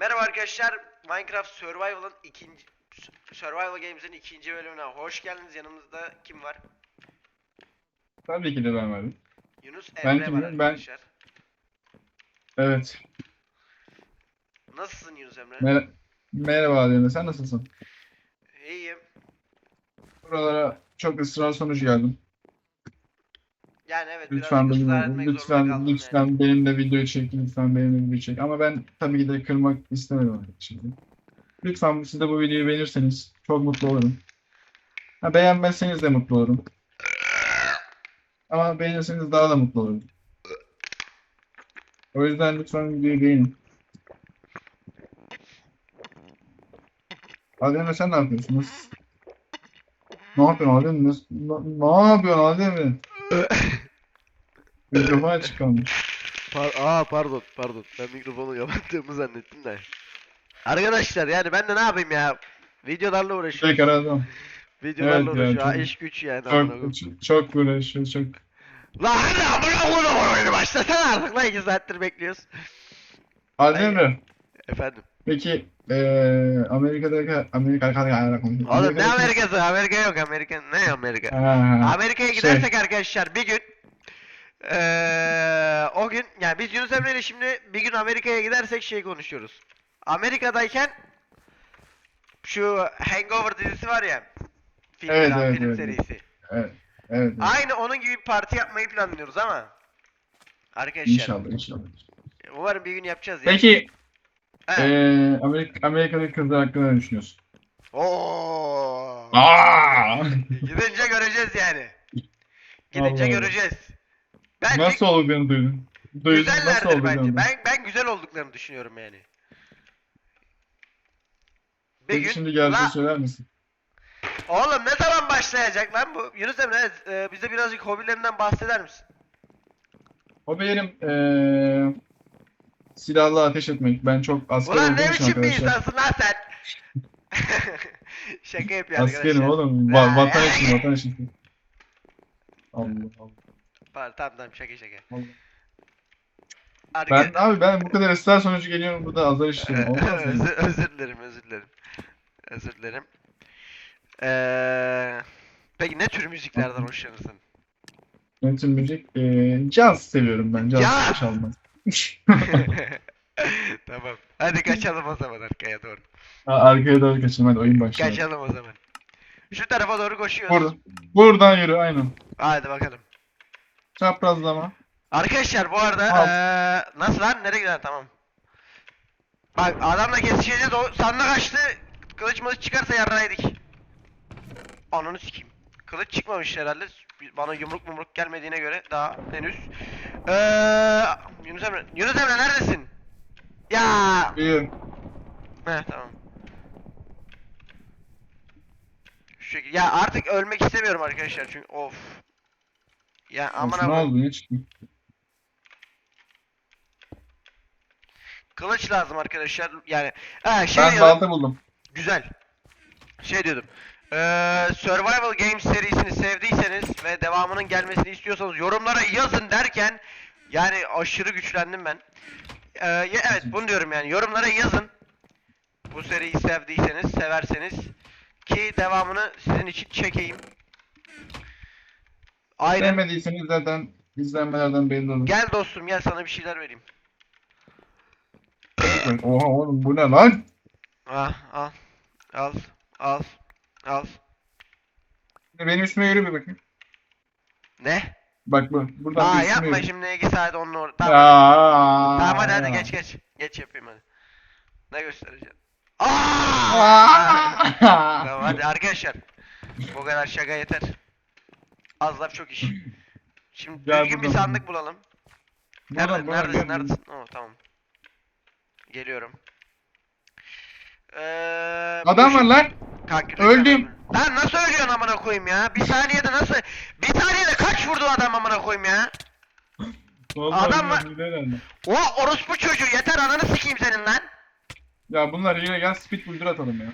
Merhaba arkadaşlar. Minecraft Survival'ın ikinci Survival Games'in ikinci bölümüne hoş geldiniz. Yanımızda kim var? Tabii ki de ben varım. Yunus Ben Emre var kimim? Ben- arkadaşlar. Evet. Nasılsın Yunus Emre? Mer Merhaba Adem'e sen nasılsın? İyiyim. Buralara çok ısrar sonucu geldim. Yani evet Lütfen birazcık ısrar etmek zorunda lütfen, kaldım lütfen yani. benimle video çek, lütfen benimle video çek. Ama ben tabii ki de kırmak istemedim şimdi. Lütfen siz de bu videoyu beğenirseniz çok mutlu olurum. Ha, beğenmezseniz de mutlu olurum. Ama beğenirseniz daha da mutlu olurum. O yüzden lütfen videoyu beğenin. Adem'e sen ne yapıyorsun? Nasıl- Ne yapıyorsun Adem? Ne, ne yapıyorsun Adem? Mikrofon açık kalmış. Par Aa pardon pardon. Ben mikrofonu kapattığımı zannettim de. Arkadaşlar yani ben de ne yapayım ya? Videolarla uğraşıyorum. Tek aradım. Videolarla Evet ya, uğraşıyorum. Ha, çok- iş güç yani. amına Çok, koyayım. çok, çok uğraşıyor, çok. Lan hadi amına koyduğum oyunu başlasana artık lan 2 saattir bekliyoruz. Adem Efendim. peki eee Amerika'daki Amerika Oğlum ne Amerika'sı? Amerika yok Amerika. Ne Amerika? Amerika'ya şey. gidersek arkadaşlar bir gün eee o gün yani biz Yunus Emre ile şimdi bir gün Amerika'ya gidersek şey konuşuyoruz. Amerika'dayken şu Hangover dizisi var ya. Film, Evet, evet, film evet. serisi. evet, evet. Aynı onun gibi bir parti yapmayı planlıyoruz ama. Arkadaşlar İnşallah, inşallah. umarım bir gün yapacağız ya. Peki Evet. eee Amerika, Amerika'daki kızlar hakkında ne düşünüyorsun? Oo. Aa! Gidince göreceğiz yani. Gidince Allah Allah. göreceğiz. Bence Nasıl olduklarını duydun? Duydun, nasıl güzellerdir olduklarını bence. Ben ben güzel olduklarını düşünüyorum yani. Bir Peki gün şimdi gerçeği La- söyler misin? oğlum ne zaman başlayacak lan bu? Yunus Emre e, bize birazcık hobilerinden bahseder misin? Hobilerim eee silahla ateş etmek. Ben çok asker Ulan olduğum ne için biçim bir arkadaşlar. insansın lan sen? Şaka yapıyor Askerim arkadaşlar. oğlum. Ya, Va vatan için, vatan için. Allah Allah. Pardon, tamam tamam şaka şaka. Arka- Ben abi ben bu kadar ısrar sonucu geliyorum burada azar işliyorum. Olmaz mı? özür, özür dilerim, özür dilerim. Özür dilerim. Ee, peki ne tür müziklerden hoşlanırsın? Ne tür müzik? Ee, caz seviyorum ben. Caz Caz! çalmak. tamam. Hadi kaçalım o zaman arkaya doğru. Ha, Arkaya doğru kaçalım hadi oyun başlıyor. Kaçalım o zaman. Şu tarafa doğru koşuyoruz. Burada. Buradan yürü aynen. Hadi bakalım. Çaprazlama. Arkadaşlar bu arada Alt. eee nasıl lan? Nereye gider? Tamam. Bak adamla kesişeceğiz o sandık açtı. Kılıç mılıç çıkarsa yarraydık. Ananı sikeyim. Kılıç çıkmamış herhalde. Bana yumruk mumruk gelmediğine göre daha henüz. Eee Yunus Emre. Yunus Emre neredesin? Ya. Bir. Heh tamam. Şu şekilde. Ya artık ölmek istemiyorum arkadaşlar çünkü of. Ya aman. oldu ne çıktı? Kılıç lazım arkadaşlar. Yani ha şey Ben diyordum. balta buldum. Güzel. Şey diyordum. Ee, Survival Games serisini sevdiyseniz ve devamının gelmesini istiyorsanız yorumlara yazın derken yani aşırı güçlendim ben. Ee, ya- evet bunu diyorum yani yorumlara yazın. Bu seriyi sevdiyseniz, severseniz ki devamını sizin için çekeyim. Aynen. Sevmediyseniz zaten izlenmelerden belli olur. Gel dostum gel sana bir şeyler vereyim. Oha oğlum bu ne lan? Ah, al. Al. Al. Al. Benim üstüme yürü bir bakayım. Ne? Bak bu. Buradan Aa yapma yürü. şimdi 2 saat onun orada. Tamam. Aa, Tamam hadi hadi geç geç. Geç yapayım hadi. Ne göstereceğim? Aa! Aa! tamam hadi arkadaşlar. Bu kadar şaka yeter. Az laf çok iş. Şimdi Gel düzgün bir buradan. sandık bulalım. Nerede, Buradan, buradan neredesin gel. neredesin? Oo tamam. Geliyorum. Ee, Adam var lan. Kanka, Öldüm. Lan nasıl ölüyorsun amına koyayım ya? Bir saniyede nasıl? Bir saniyede kaç vurdu adam amına koyayım ya? Vallahi Adam var. hile herhalde. O orospu çocuğu yeter ananı sikeyim senin lan. Ya bunlar yine gel speed builder atalım ya.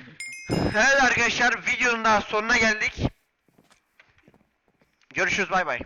Evet arkadaşlar videonun daha sonuna geldik. Görüşürüz bay bay.